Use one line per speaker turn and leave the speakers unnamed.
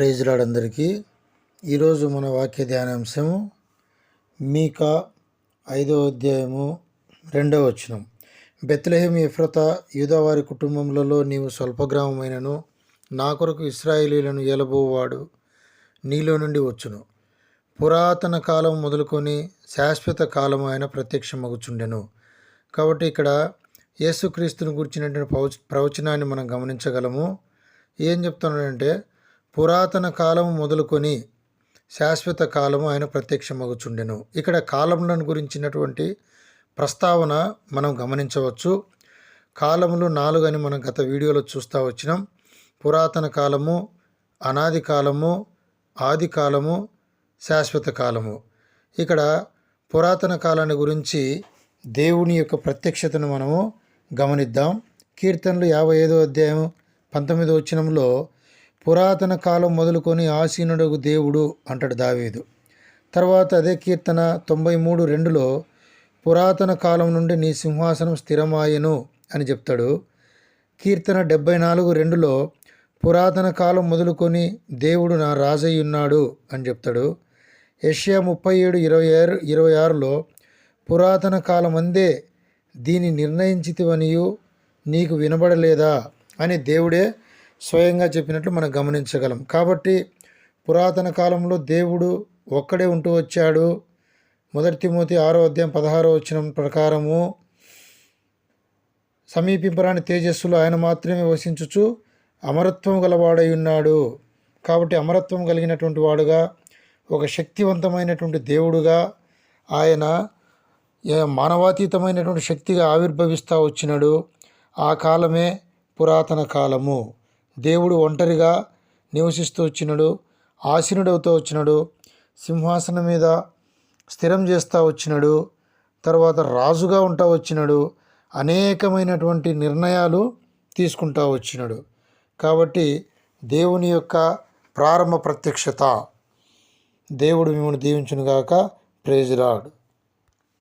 Praise lord అందరికీ ఈరోజు మన వాక్య ధ్యానాంశము మీకా ఐదవ అధ్యాయము రెండవ వచనం. బెత్లహేమ్ ఇఫ్రత యూదవారి కుటుంబములలో నీవు స్వల్పగ్రామమైనను నా కొరకు ఇస్రాయేలీలను ఎలబోవాడు నీలో నుండి వచ్చును. పురాతన కాలం మొదలుకొని శాశ్వత కాలం ఆయన ప్రత్యక్షమగుచుండెను. కాబట్టి ఇక్కడ యేసుక్రీస్తుని గురించినటువంటి ప్రవచనాన్ని మనం గమనించగలము. ఏం చెప్తున్నాడంటే పురాతన కాలం మొదలుకొని శాశ్వత కాలము ఆయన ప్రత్యక్షమగుచుండెను. ఇక్కడ కాలములను గురించినటువంటి ప్రస్తావన మనం గమనించవచ్చు. కాలములు నాలుగని మనం గత వీడియోలో చూస్తూ వచ్చినాం. పురాతన కాలము అనాది కాలము ఆది కాలము శాశ్వత కాలము. ఇక్కడ పురాతన కాలాన్ని గురించి దేవుని యొక్క ప్రత్యక్షతను మనము గమనిద్దాం. కీర్తనలు యాభై ఐదో అధ్యాయం పంతొమ్మిదో వచనంలో పురాతన కాలం మొదలుకొని ఆసీనుడకు దేవుడు అంటాడు దావీదు. తర్వాత అదే కీర్తన తొంభై మూడు రెండులో పురాతన కాలం నుండి నీ సింహాసనం స్థిరమాయను అని చెప్తాడు. కీర్తన డెబ్బై నాలుగు రెండులో పురాతన కాలం మొదలుకొని దేవుడు నా రాజయ్య ఉన్నాడు అని చెప్తాడు. ఏషియా ముప్పై ఏడు ఇరవై ఆరు ఇరవై ఆరులో పురాతన కాలం అందే దీన్ని నిర్ణయించితివనియు నీకు వినబడలేదా అని దేవుడే స్వయంగా చెప్పినట్లు మనం గమనించగలం. కాబట్టి పురాతన కాలంలో దేవుడు ఒక్కడే ఉంటూ వచ్చాడు. మొదటి తిమోతి ఆరో అధ్యాయం పదహారో వచ్చిన ప్రకారము సమీపింపరాని తేజస్సులో ఆయన మాత్రమే వసించుచు అమరత్వం గలవాడై ఉన్నాడు. కాబట్టి అమరత్వం కలిగినటువంటి వాడుగా ఒక శక్తివంతమైనటువంటి దేవుడుగా ఆయన మానవాతీతమైనటువంటి శక్తిగా ఆవిర్భవిస్తూ వచ్చినాడు ఆ కాలమే పురాతన కాలము. దేవుడు ఒంటరిగా నివసిస్తూ వచ్చినడు ఆసీనుడవుతూ వచ్చినడు సింహాసనం మీద స్థిరం చేస్తూ వచ్చినడు తర్వాత రాజుగా ఉంటా వచ్చినడు అనేకమైనటువంటి నిర్ణయాలు తీసుకుంటా వచ్చినడు. కాబట్టి దేవుని యొక్క ప్రారంభ ప్రత్యక్షత. దేవుడు మిమ్మల్ని దీవించునుగాక. Praise rod